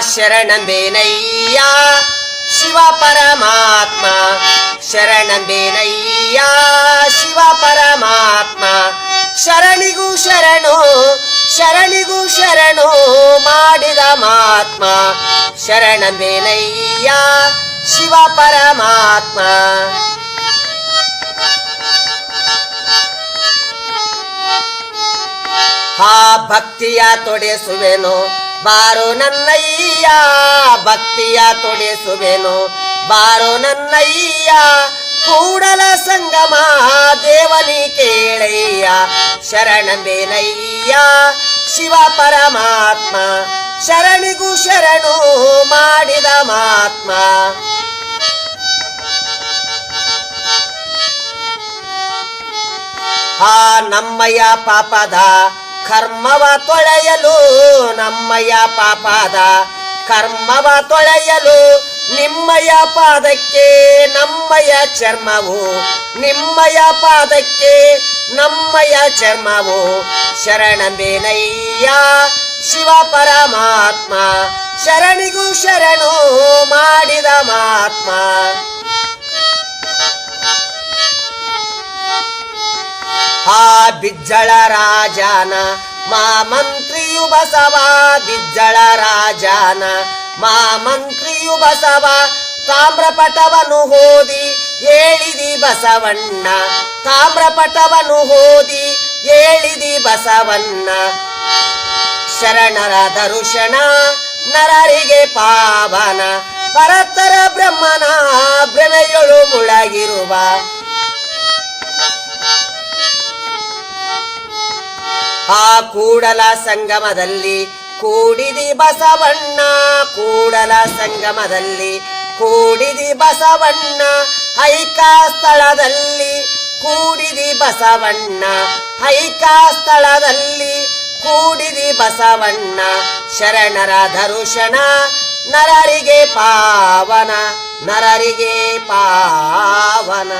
ಶರಣಂಬೇನಯ್ಯ ಶಿವ ಪರಮಾತ್ಮ. ಶರಣಂಬೇನಯ್ಯ ಶಿವ ಪರಮಾತ್ಮ. ಶರಣಿಗೂ ಶರಣು ಶರಣಿಗೂ ಶರಣು ಮಾಡಿದ ಮಾತ್ಮ ಶರಣಂಬೇನಯ್ಯ ಶಿವ ಪರಮಾತ್ಮ. ಹಾ ಭಕ್ತಿಯ ತೊಡೆಸುವೆನು. ಬಾರೋ ನನ್ನಯ್ಯ, ಭಕ್ತಿಯ ತೊಡಿಸುವೆನು. ಬಾರೋ ನನ್ನಯ್ಯ, ಕೂಡಲ ಸಂಗಮ, ದೇವನಿ ಕೇಳಯ್ಯ. ಶರಣಬೇನಯ್ಯ ಶಿವ ಪರಮಾತ್ಮ, ಶರಣಿಗೂ ಶರಣು ಮಾಡಿದ ಮಾತ್ಮ ಆ ನಮ್ಮಯ್ಯ ಪಾಪದ ಕರ್ಮವ ತೊಳೆಯಲು ನಮ್ಮಯ್ಯ ಪಾಪಾದ. ಕರ್ಮವ ತೊಳೆಯಲು ನಿಮ್ಮಯ ಪಾದಕ್ಕೆ ನಮ್ಮಯ ಚರ್ಮವು. ನಿಮ್ಮಯ ಪಾದಕ್ಕೆ ನಮ್ಮಯ ಚರ್ಮವು. ಶರಣಬೇನಯ್ಯ ಶಿವ ಪರಮಾತ್ಮ, ಶರಣಿಗೂ ಶರಣು ಮಾಡಿದ ಮಾತ್ಮ ಬಿಜ್ಜಳ ರಾಜನ, ಮಾ ಮಂತ್ರಿಯು ಬಸವ, ಬಿಜ್ಜಳ ರಾಜನ, ಮಾ ಮಂತ್ರಿಯು ಬಸವ ತಾಮ್ರಪಟವನು ಹೋದಿ ಹೇಳಿದಿ ಬಸವಣ್ಣ ತಾಮ್ರಪಟವನು ಹೋದಿ ಹೇಳಿದಿ ಬಸವಣ್ಣ. ಶರಣರ ದರುಶನ ನರರಿಗೆ ಪಾವನ ಪರತರ ಬ್ರಹ್ಮನ ಭ್ರಮೆಯೊಳು ಮುಳಗಿರುವ ಆ ಕೂಡಲ ಸಂಗಮದಲ್ಲಿ ಕೂಡಿದಿ ಬಸವಣ್ಣ, ಕೂಡಲ ಸಂಗಮದಲ್ಲಿ ಕೂಡಿದಿ ಬಸವಣ್ಣ ಹೈಕಾ ಸ್ಥಳದಲ್ಲಿ ಕೂಡಿದಿ ಬಸವಣ್ಣ ಹೈಕಾ ಸ್ಥಳದಲ್ಲಿ ಕೂಡಿದಿ ಬಸವಣ್ಣ, ಶರಣರ ಧರುಷಣ ನರರಿಗೆ ಪಾವನ ನರರಿಗೆ ಪಾವನ.